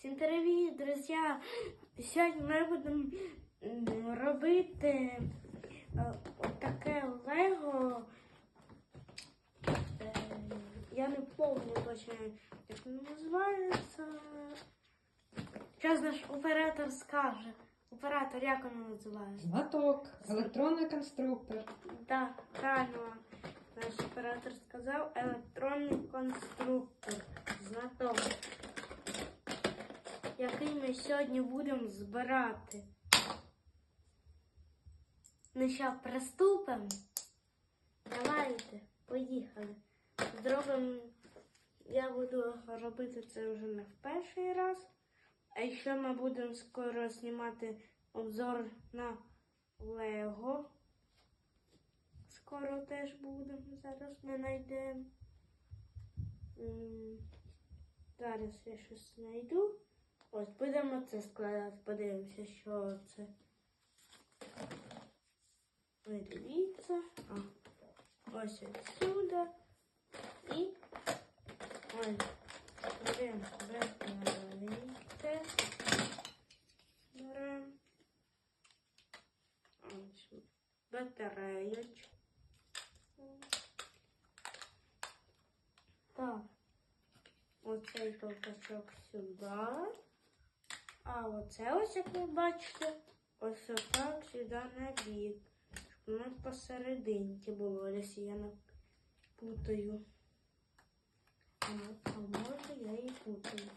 Всім привіт, друзі! Сьогодні ми будемо робити е, таке лего. Е, Я не пам'ятаю точно, як воно називається. Зараз наш оператор скаже. Оператор, як воно називається? Знаток, електронний конструктор. Так, правильно. Наш оператор сказав електронний конструктор. Знаток. Який ми сьогодні будемо збирати. Ну що, приступимо? Давайте, поїхали. Зробимо. Я буду робити це вже не в перший раз. А ще ми будемо скоро знімати обзор на Лего. Скоро теж будемо. Зараз ми знайдемо. Зараз я щось знайду. Ось будемо це складати, подивимося, що це. Ви дивіться. А, ось відсюди. І ось. Беремо батарейки. Беремо. Ось батареєчку. Так. Оцей ковпачок сюди. А оце ось, як ви бачите, ось отак сюди на. Щоб воно посерединці було, якщо я путаю. А, а може я і путаю.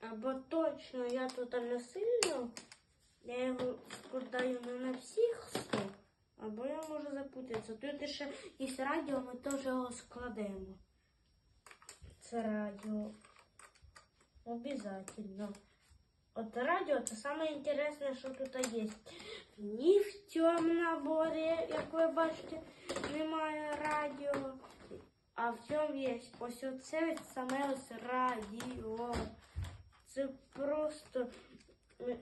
Або точно я тут не сильно, я його складаю не на всіх сто, або я можу запутатися. Тут ще є радіо, ми теж його складемо. Це радіо. Обязательно. От радіо це саме інтересне, що тут є. Ні в цьому наборі, як ви бачите, немає радіо. А в цьому є ось оце саме ось радіо. Це просто.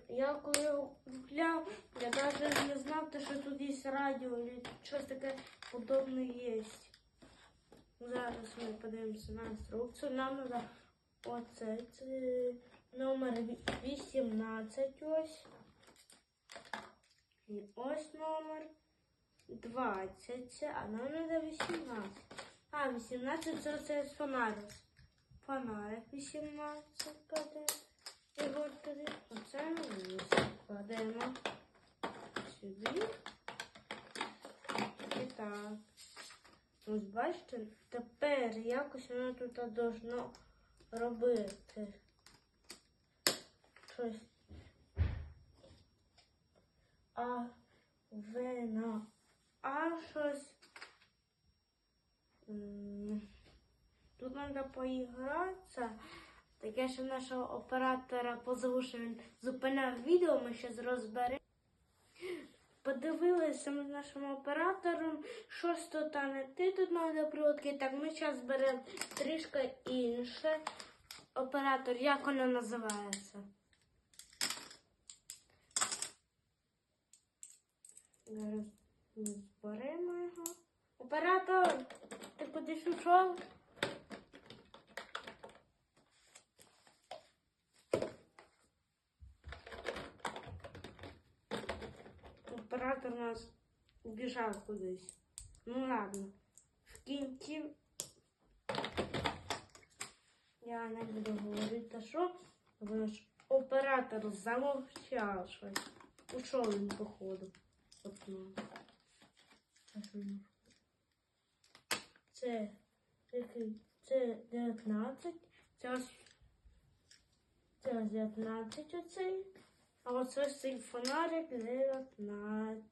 Я коли його я навіть не знав, те, що тут є радіо, чи щось таке подобне є. Зараз ми подивимося на інструкцію. Нам треба оце це номер ві- 18 ось. І ось номер 20, а треба 18. А, 18 це оце фонарик. Фонарик 18 кладемо. Його туди. Оце ми вниз кладемо сюди. І так. Ось бачите, тепер якось воно тут должно робити. Щось. А вена. А щось. Тут треба поігратися. Таке, що нашого оператора позову, що він зупиняв відео, ми зараз розберемо. Подивилися ми з нашим оператором, щось тут не ти тут треба прилотки. Так, ми зараз беремо трішки інше. Оператор, як воно називається? Зараз зберемо його. Оператор, ти кудись пішов? Оператор у нас убіжав кудись. Ну ладно. В кінці я не буду говорити, що бо ж оператор замовчав щось. Ушов він, походу. От, ну. Це? Це 19. Це ось це ось 19 оцей. А оце ось цей фонарик 19.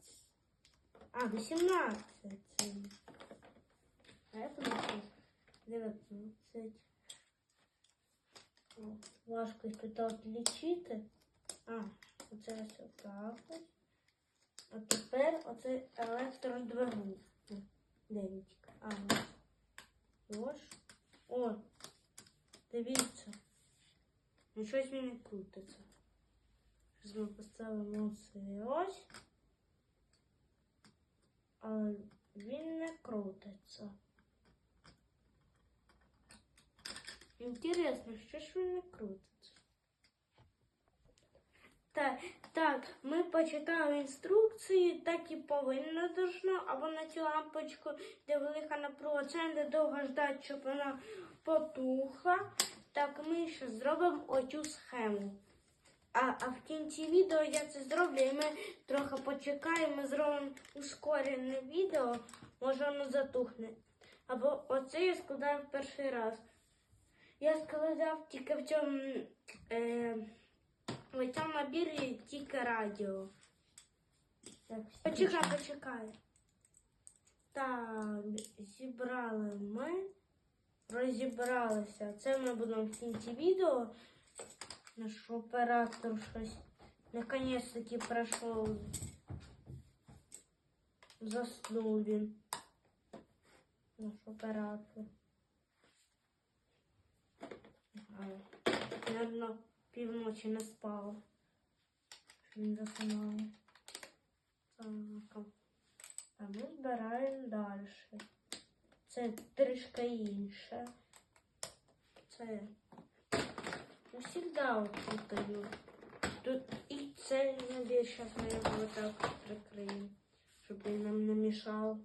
А, 18. Це. А я подумав, 19. О, Важко їх тут відлічити. А, оце ось отак ось. А тепер оце електродвигун. Девічка. А, ось. Ось. О, дивіться. Ну щось він крутиться. Зараз ми поставимо це ось. А він не крутиться. Інтересно, що ж він не крутиться? Так, так, ми почитали інструкції, так і повинно должно, або на цю лампочку, де велика напруга, це не довго ждати, щоб вона потухла. Так ми ще зробимо оцю схему. А, а в кінці відео я це зроблю, і ми трохи почекаємо, зробимо ускорене відео, може воно затухне. Або оце я складаю в перший раз. Я складав тільки в цьому, е, в цьому набірі тільки радіо. Так, Почекай, почекай. Так, зібрали ми. Розібралися. Це ми будемо в кінці відео. Наш оператор щось наконець-таки пройшов. Заснув він. Наш оператор. Наверно, півночі не спав. Він засинав. Так. А ми збираємо далі. Це трішки інше. Це усігда отутаю. Тут і це набір, зараз ми його отак прикриємо, щоб він нам не мішав.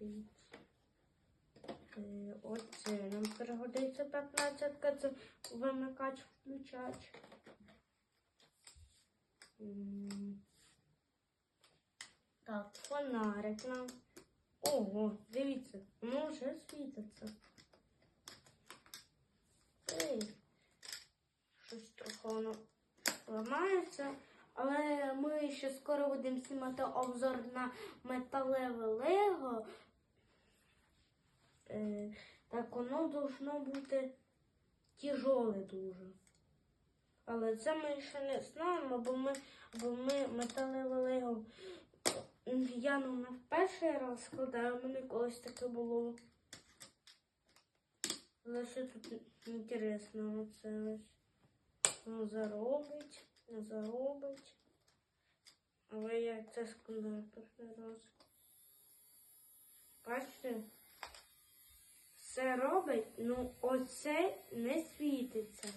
Е, Оце нам пригодиться 15 це вимикач включач. Так, фонарик нам. Ого, дивіться, воно вже світиться. Ей, щось трохи воно ламається. Але ми ще скоро будемо знімати обзор на металеве лего. Е, так воно должно бути тяжоле дуже. Але це ми ще не знаємо, бо ми, бо ми металеве лего я ну не в перший раз складаю, у мене колись таке було. Але що тут інтересно, оце ось. Ну, заробить, не заробить. Але я це складаю перший раз. Бачите? Все робить, ну оце не світиться.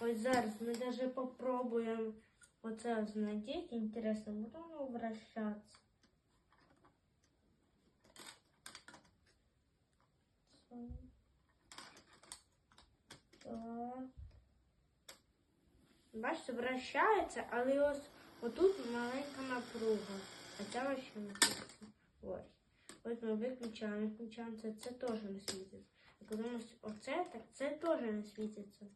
Ось зараз ми навіть попробуємо оце знайти. Інтересно, буде воно вращатися. Так. Бачите, вращається, але ось отут маленька напруга. А ця ще не ми виключаємо, виключаємо це, це теж не світиться. А коли ми оце, так це теж не світиться.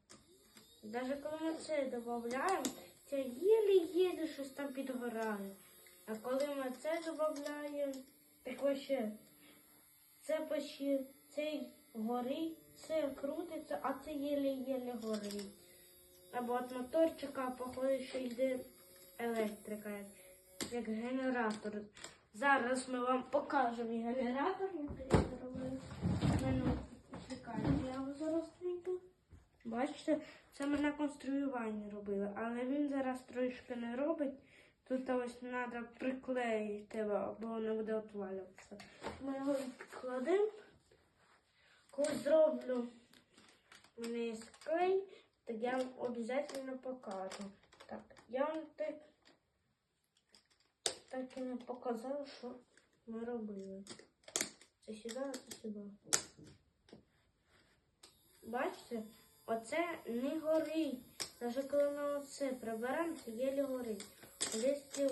Навіть коли ми це додаємо, це єлі-єлі щось там підгорає. А коли ми це додаємо, так вообще це почти цей горить, це крутиться, а це єлі-єлі горить. Або від моторчика, походу, що йде електрика, як генератор. Зараз ми вам покажемо і генератор, я. Його зараз знайду. Бачите, це ми на конструюванні робили, але він зараз трошки не робить. Тут ось треба приклеїти, бо воно буде отвалюватися. Ми його відкладемо. Коли зроблю мене клей, я вам обов'язково покажу. Так, я вам так, так і не показав, що ми робили. Це сюди, це сюди. Бачите? Оце не горить. Навіть коли ми оце приберемо, це єлі горить. Якщо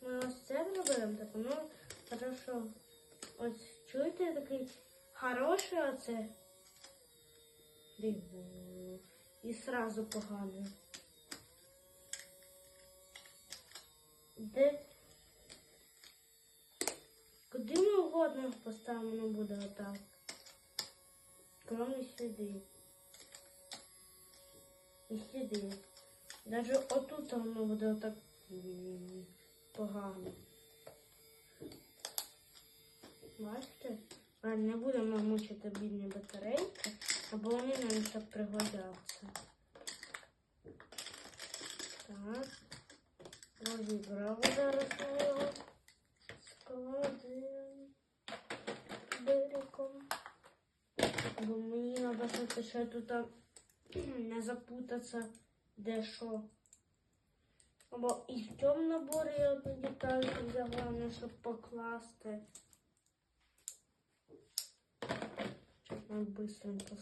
ми ось це приберемо, так воно хорошо. Ось чуєте такий хороший оце. Диво. І сразу погано. Де? Куди ми угодно поставимо, воно буде отак. Кроме сюди. І сюди. Даже отут воно буде отак погано. Бачите? А не будемо мучити бідні батарейки, або вони нам ще пригодяться. Так. Розібрали зараз його. Складаємо Бо мені треба щось ще тут не запутатися, де що. Або і в цьому наборі я одну детальку головне, щоб покласти. Сейчас мы быстренько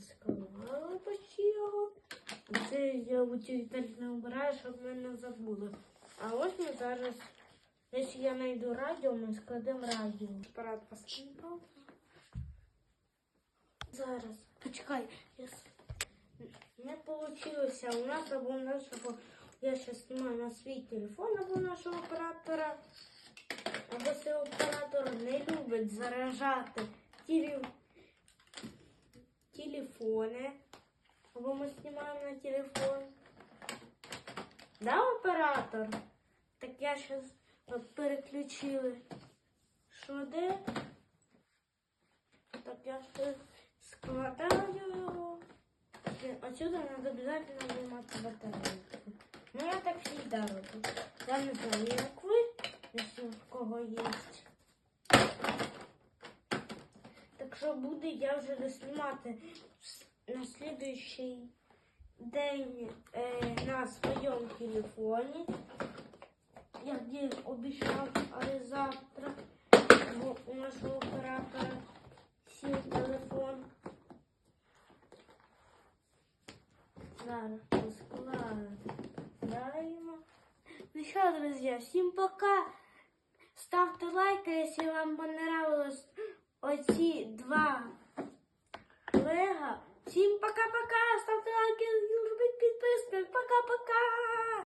склали почти його. Це я у цю детальку не обираю, щоб ми не забули. А ось ми зараз, якщо я знайду радіо, ми складемо радіо. Апарат посипав. Зараз. Почекай. Я... Не получилося. У нас або нашого. Я зараз знімаю на свій телефон або нашого оператора. Або цей оператор не любить заражати теле... телефони. Або ми знімаємо на телефон. Да, оператор? Так я зараз от переключили. Що де? Так я ще складаю його. Отсюда надо обязательно вынимать батарейку. Ну я так всегда роблю. Я не знаю, як ви, якщо в кого є. Так що буде я вже доснімати на слідуючий день е, на своєму телефоні. Я обіцяв, але завтра у нашого оператора сів телефон. Зараз складаємо. Ну що, друзі, всім пока. Ставте лайки, якщо вам понравилось оці два лего. Всім пока-пока. Ставте лайки, підписки. Пока-пока.